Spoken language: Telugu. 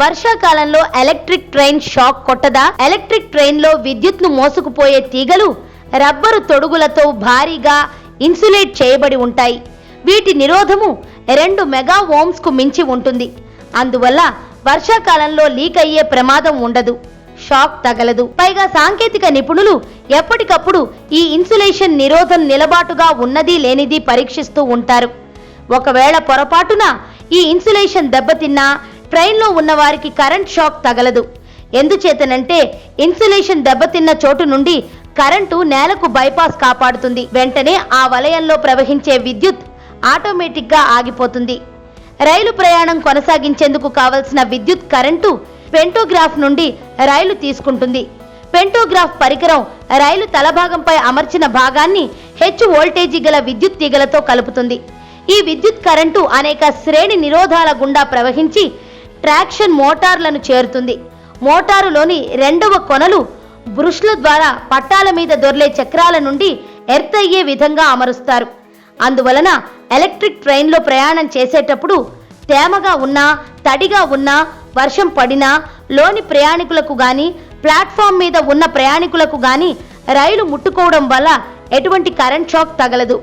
వర్షాకాలంలో ఎలక్ట్రిక్ ట్రైన్ షాక్ కొట్టదా? ఎలక్ట్రిక్ ట్రైన్లో విద్యుత్ను మోసుకుపోయే తీగలు రబ్బరు తొడుగులతో భారీగా ఇన్సులేట్ చేయబడి ఉంటాయి. వీటి నిరోధము రెండు మెగా ఓమ్స్కు మించి ఉంటుంది. అందువల్ల వర్షాకాలంలో లీక్ అయ్యే ప్రమాదం ఉండదు. షాక్ తగలదు. పైగా సాంకేతిక నిపుణులు ఎప్పటికప్పుడు ఈ ఇన్సులేషన్ నిరోధం నిలబాటుగా ఉన్నది లేనిది పరీక్షిస్తూ ఉంటారు. ఒకవేళ పొరపాటున ఈ ఇన్సులేషన్ దెబ్బతిన్నా ట్రైన్లో ఉన్న వారికి కరెంట్ షాక్ తగలదు. ఎందుచేతనంటే ఇన్సులేషన్ దెబ్బతిన్న చోటు నుండి కరెంటు నేలకు బైపాస్ కాపాడుతుంది. వెంటనే ఆ వలయంలో ప్రవహించే విద్యుత్ ఆటోమేటిక్గా ఆగిపోతుంది. రైలు ప్రయాణం కొనసాగించేందుకు కావలసిన విద్యుత్ కరెంటు పెంటోగ్రాఫ్ నుండి రైలు తీసుకుంటుంది. పెంటోగ్రాఫ్ పరికరం రైలు తలభాగంపై అమర్చిన భాగాన్ని హెచ్చు వోల్టేజీ గల విద్యుత్ తీగలతో కలుపుతుంది. ఈ విద్యుత్ కరెంటు అనేక శ్రేణి నిరోధాల గుండా ప్రవహించి ట్రాక్షన్ మోటార్లను చేరుతుంది. మోటారులోని రెండవ కొనలు బ్రుష్ల ద్వారా పట్టాల మీద దొర్లే చక్రాల నుండి ఎర్త్ అయ్యే విధంగా అమరుస్తారు. అందువలన ఎలక్ట్రిక్ ట్రైన్లో ప్రయాణం చేసేటప్పుడు తేమగా ఉన్నా తడిగా ఉన్నా వర్షం పడినా లోని ప్రయాణికులకు గాని ప్లాట్ఫామ్ మీద ఉన్న ప్రయాణికులకు గాని రైలు ముట్టుకోవడం వల్ల ఎటువంటి కరెంట్ షాక్ తగలదు.